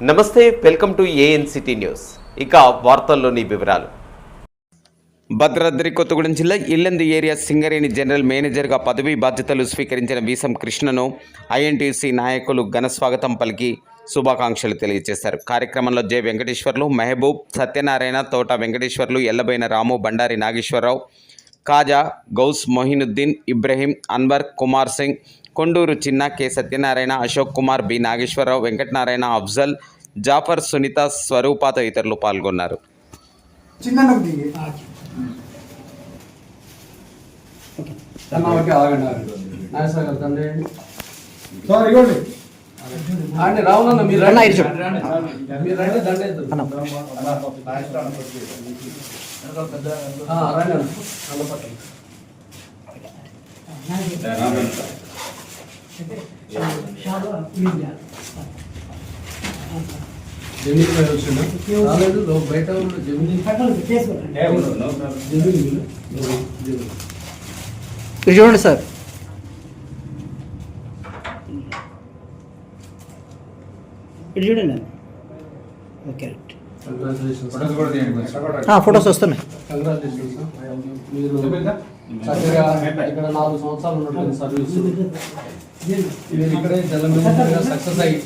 నమస్తే welcome to ANCT news. ఇక వార్తల్లోని వివరాలు. భద్రాద్రి కొత్తగూడెం జిల్లా ఇల్లందు ఏరియా సింగరేణి జనరల్ మేనేజర్గా పదవీ బాధ్యతలు స్వీకరించిన వీసం కృష్ణను ఐఎన్టీసీ నాయకులు ఘన స్వాగతం పలికి శుభాకాంక్షలు తెలియజేశారు. కార్యక్రమంలో జె. వెంకటేశ్వర్లు మెహబూబ్ సత్యనారాయణ తోట వెంకటేశ్వర్లు ఎల్లబైన రాము బండారి నాగేశ్వరరావు కాజా గౌస్ మొహినుద్దీన్ ఇబ్రహీం అన్వర్ కుమార్ సింగ్ కొండూరు చిన్న కె. సత్యనారాయణ అశోక్ కుమార్ బి. నాగేశ్వరరావు వెంకటనారాయణ అఫ్జల్ జాఫర్ సునీత స్వరూప తదితరులు పాల్గొన్నారు. సార్ ఇవ్వండి జమిని రాలేదు బయట ఉన్న జమిని. జమిని చూడండి సార్. ఇది చూడండి. ఓకే రైట్ ఫొటోస్ వస్తున్నాయి. కంగ్రాచులేషన్స్ మీరు చక్కగా ఇక్కడ నాలుగు సంవత్సరాలు ఉన్నటువంటి సర్వీస్. మీరు ఇక్కడే సక్సెస్ అయ్యి.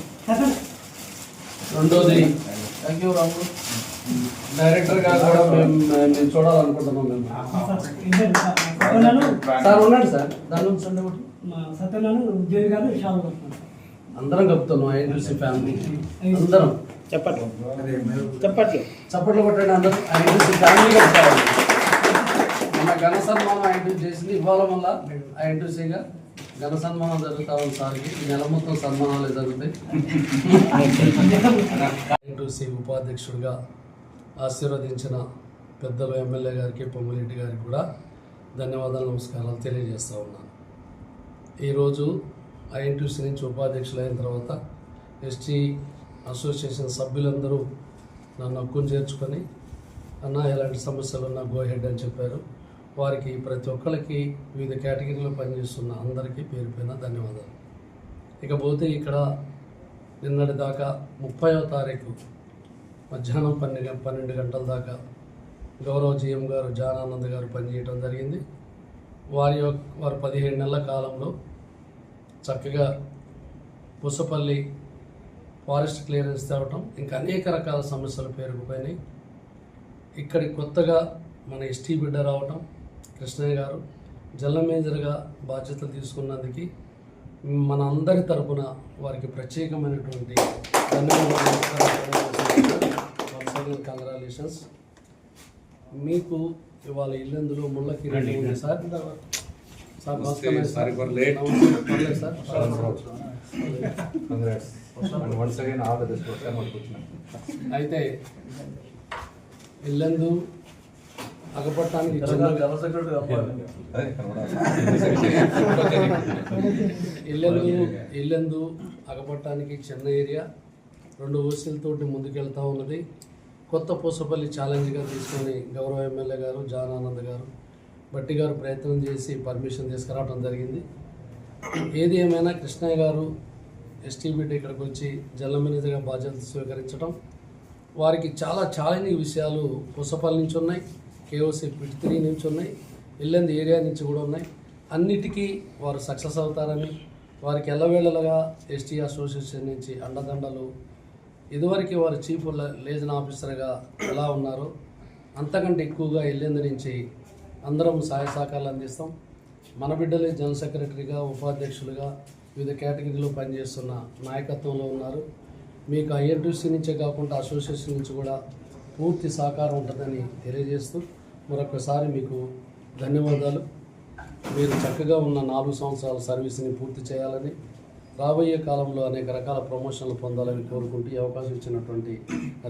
రెండోది థ్యాంక్ యూ రాము డైరెక్టర్గా కూడా మేము మేము చూడాలనుకుంటున్నాం మేము. సార్ ఉండండి సార్. దాని నుంచి. సత్యనారాయణ ఉద్యోగి గారు కొడుతున్నారు అందరం కలుపుతున్నాం ఐఎన్టీసీ ఫ్యామిలీ అందరం. చెప్పట్లు. చెప్పట్లు. చప్పట్లు కొట్టండి అందరూ. ఐఎన్టీసీ ఫ్యామిలీ మన ఘన సన్మానం ఐఎన్టీసీ చేసింది ఇవాళ మళ్ళా? ఐఎన్టీసీగా ఘన సన్మానం జరుగుతా ఉంది సార్కి. ఈ నెల మొత్తం సన్మానాలు జరుగుతాయి. ఐఎన్టీసీ ఉపాధ్యక్షుడిగా ఆశీర్వదించిన పెద్దలు ఎమ్మెల్యే గారికి పొంగులెడ్డి గారికి కూడా ధన్యవాదాలు నమస్కారాలు తెలియజేస్తా ఉన్నాను. ఈరోజు ఐఎన్టీసీ నుంచి ఉపాధ్యక్షులైన తర్వాత ఎస్టీ అసోసియేషన్ సభ్యులందరూ నన్ను హక్కును చేర్చుకొని అన్న ఎలాంటి సమస్యలు ఉన్నా గో హెడ్ అని చెప్పారు. వారికి ప్రతి ఒక్కరికి వివిధ కేటగిరీలో పనిచేస్తున్న అందరికీ పేరు పైన ధన్యవాదాలు. ఇకపోతే ఇక్కడ నిన్నటి దాకా ముప్పైవ తారీఖు మధ్యాహ్నం పన్నెండు పన్నెండు గంటల దాకా గౌరవ జీఎం గారు జానానంద్ గారు పనిచేయడం జరిగింది. వారి యొక్క వారు పదిహేడు నెలల కాలంలో చక్కగా పూసపల్లి ఫారెస్ట్ క్లియరెన్స్ తేవటం ఇంకా అనేక రకాల సమస్యలు పేరుకుపోయినాయి. ఇక్కడి కొత్తగా మన ఎస్టీ బిడ్డ రావటం కృష్ణయ్య గారు జల్ల మేజర్గా బాధ్యతలు తీసుకున్నందుకు మన అందరి తరపున వారికి ప్రత్యేకమైనటువంటి ధన్యవాదాలు. కంగ్రాచులేషన్స్. మీకు ఇవాళ ఇల్లందులో ముళ్ళకి కిరీటం సార్. సార్. అయితే ఇల్లందు అగపట్టానికి చిన్న ఇల్లందు ఇల్లందు అగపట్టానికి చిన్న ఏరియా. రెండు ఓసీలతోటి ముందుకెళ్తా ఉన్నది. కొత్త పూసపల్లి ఛాలెంజ్గా తీసుకొని గౌరవ ఎమ్మెల్యే గారు జాన్ ఆనంద్ గారు. బట్టి గారు ప్రయత్నం చేసి పర్మిషన్ తీసుకురావడం జరిగింది. ఏది ఏమైనా కృష్ణయ్య గారు ఎస్టీ ఇక్కడికి వచ్చి జల్ల మేనేజర్గా బాధ్యతలు స్వీకరించడం వారికి చాలా ఛాలెంజింగ్ విషయాలు పుసపల్లి నుంచి ఉన్నాయి కేఓసీ పిట్ త్రీ నుంచి ఉన్నాయి ఇల్లంది ఏరియా నుంచి కూడా ఉన్నాయి. అన్నిటికీ వారు సక్సెస్ అవుతారని వారికి ఎల్లవేళలుగా ఎస్టీ అసోసియేషన్ నుంచి అండదండలు ఇదివరకు వారు చీఫ్ లేజన్ ఆఫీసర్గా ఎలా ఉన్నారో అంతకంటే ఎక్కువగా ఇల్లందు నుంచి అందరం సహాయ సహకారాలు అందిస్తాం. మన బిడ్డలే జనరల్ సెక్రటరీగా ఉపాధ్యక్షులుగా వివిధ కేటగిరీలో పనిచేస్తున్న నాయకత్వంలో ఉన్నారు. మీకు ఐఎన్టీసీ నుంచే కాకుండా అసోసియేషన్ నుంచి కూడా పూర్తి సహకారం ఉంటుందని తెలియజేస్తూ మరొకసారి మీకు ధన్యవాదాలు. మీరు చక్కగా ఉన్న నాలుగు సంవత్సరాల సర్వీస్ని పూర్తి చేయాలని రాబోయే కాలంలో అనేక రకాల ప్రమోషన్లు పొందాలని కోరుకుంటూ అవకాశం ఇచ్చినటువంటి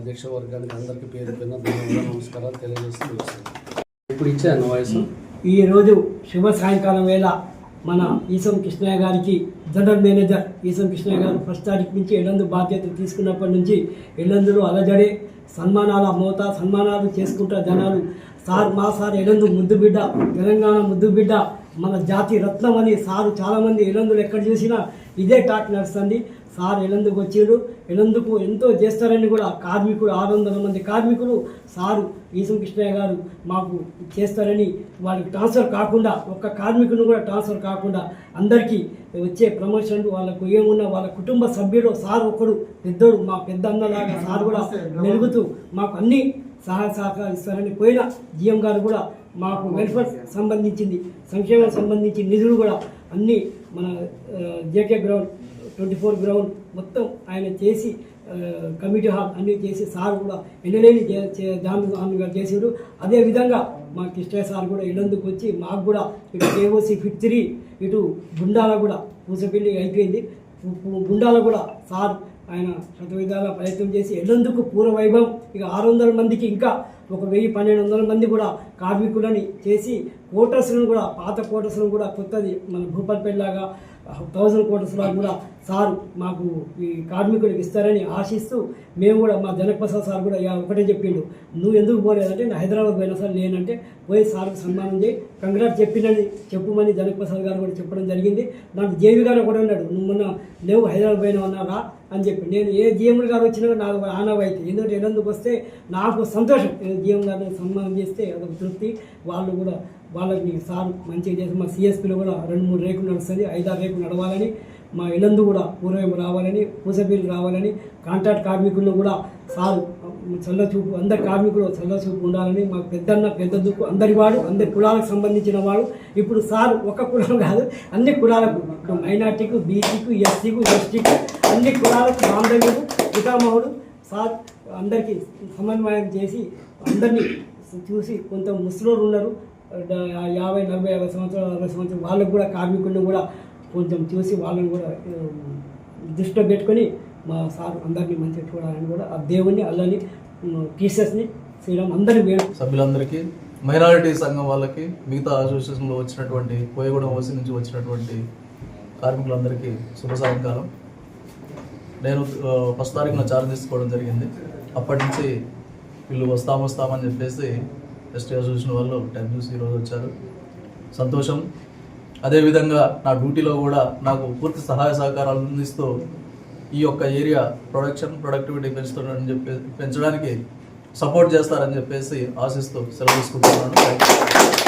అధ్యక్ష వర్గానికి అందరికీ పేరు పైన ధన్యవాదాలు నమస్కారాలు తెలియజేస్తూ ముగిస్తున్నాను. ఇప్పుడు ఇచ్చాను వయసు. ఈ రోజు శుభ సాయంకాలం వేళ మన ఈసం కృష్ణయ్య గారికి జనరల్ మేనేజర్ ఈసం కృష్ణయ్య గారు ఫస్ట్ తారీఖు నుంచి ఎల్లందు బాధ్యతలు తీసుకున్నప్పటి నుంచి ఎల్లందులో అలజడే సన్మానాల మోత సన్మానాలు చేసుకుంటా జనాలు. సార్ మా సార్ ఎలందు ముద్దు బిడ్డ తెలంగాణ ముద్దు బిడ్డ మన జాతి రత్నం అని సారు చాలామంది ఎలందులు ఎక్కడ చూసినా ఇదే టాక్ నడుస్తుంది. సార్ ఎలందుకు వచ్చాడు ఎలందుకు ఎంతో చేస్తారని కూడా కార్మికులు ఆరు వందల మంది కార్మికులు సారు ఈసం కృష్ణయ్య గారు మాకు చేస్తారని వాళ్ళకి ట్రాన్స్ఫర్ కాకుండా ఒక్క కార్మికుని కూడా ట్రాన్స్ఫర్ కాకుండా అందరికీ వచ్చే ప్రమోషన్లు వాళ్ళకు ఏమున్నా వాళ్ళ కుటుంబ సభ్యుడు సార్ ఒకడు పెద్దోడు మా పెద్ద అన్నలాగా సార్ కూడా మెరుగుతూ మాకు అన్ని సహాయ సహకారం ఇస్తారని పోయిన జిఎం గారు కూడా మాకు వెల్ఫేర్ సంబంధించింది సంక్షేమం సంబంధించి నిధులు కూడా అన్నీ మన JK ground twenty four ground మొత్తం ఆయన చేసి కమిటీ హాల్ అన్నీ చేసి సార్ కూడా ఎన్నలేని జాన్ గారు చేసాడు. అదేవిధంగా మా కృష్ణయ్య సార్ కూడా ఇళ్ళందుకు వచ్చి మాకు కూడా ఇటు కేఓసి ఫిఫ్త్ త్రీ ఇటు గుండాల కూడా పూసపెల్లి అయిపోయింది. గుండాల కూడా సార్ ఆయన శతవిధాల ప్రయత్నం చేసి ఎల్లందుకు పూర్వ వైభవం ఇక ఆరు వందల మందికి ఇంకా ఒక వెయ్యి పన్నెండు వందల మంది కూడా కార్మికులని చేసి కోటర్స్లను కూడా పాత కోటర్స్లను కూడా కొత్తది మన భూపాల్పల్లిలాగా థౌజండ్ లాగా కూడా సార్ మాకు ఈ కార్మికులకు ఇస్తారని ఆశిస్తూ మేము కూడా మా జనప్రసాద్ సార్ కూడా ఒకటే చెప్పిండు. నువ్వు ఎందుకు పోలేదంటే నేను హైదరాబాద్ పోయినా సార్ నేనంటే పోయి సార్కి సన్మానం చేయి. కంగ్రాట్ చెప్పినని చెప్పుమని జనప్రసాద్ గారు కూడా చెప్పడం జరిగింది. నాకు జేవి గారు కూడా ఉన్నాడు నువ్వు మొన్న లేవు హైదరాబాద్ పోయినా ఉన్నారా అని చెప్పి. నేను ఏ జిఎంలు గారు వచ్చినా నాకు ఆనవాయితీ. ఎందుకంటే ఎన్నందుకు వస్తే నాకు సంతోషం. జీఎం గారిని సన్మానం చేస్తే అదొక తృప్తి. వాళ్ళు కూడా వాళ్ళకి సార్ మంచిగా చేసి మా సిఎస్పీలో కూడా రెండు మూడు రేకులు నడుస్తుంది. ఐదారు రేకులు నడవాలని మా ఇల్లందు కూడా పూర్వం రావాలని పూసబీలు రావాలని కాంట్రాక్ట్ కార్మికులను కూడా సార్ చల్ల చూపు అందరి కార్మికులు చల్ల చూపు ఉండాలని మా పెద్దన్న పెద్ద దుక్కు అందరి వాడు అందరి కులాలకు సంబంధించిన వాడు. ఇప్పుడు సార్ ఒక కులం కాదు అన్ని కులాలకు. మైనార్టీకు బీసీకు ఎస్సీకు ఎస్టీకు అన్ని కులాలకు బాంధవ్యుడు పితామహుడు సార్ అందరికీ సమన్వయం చేసి అందరినీ చూసి కొంత ముసలోళ్ళు ఉన్నారు. యాభై నలభై యాభై సంవత్సరాలు అరవై సంవత్సరాలు వాళ్ళకు కూడా కార్మికులను కూడా కొంచెం చూసి వాళ్ళని కూడా దృష్టిలో పెట్టుకొని మా సార్ అందరినీ మంచిగా చూడాలని కూడా ఆ దేవుని అల్లని టీచర్స్ని శ్రీరామ్ అందరినీ సభ్యులందరికీ మైనారిటీ సంఘం వాళ్ళకి మిగతా అసోసియేషన్లో వచ్చినటువంటి కోయగూడెం ఓసీ నుంచి వచ్చినటువంటి కార్మికులందరికీ శుభ సాయంకాలం. నేను ఫస్ట్ తారీఖున చార్జ్ తీసుకోవడం జరిగింది. అప్పటి నుంచి వీళ్ళు వస్తాం వస్తామని చెప్పేసి ఎస్టీ అసోసియేషన్ వాళ్ళు టైం చూసి ఈరోజు వచ్చారు. సంతోషం. అదేవిధంగా నా డ్యూటీలో కూడా నాకు పూర్తి సహాయ సహకారాలు అందిస్తూ ఈ యొక్క ఏరియా ప్రొడక్షన్ ప్రొడక్టివిటీ పెంచుతారని చెప్పి పెంచడానికి సపోర్ట్ చేస్తారని చెప్పేసి ఆశిస్తూ సెలవు తీసుకుంటున్నాను.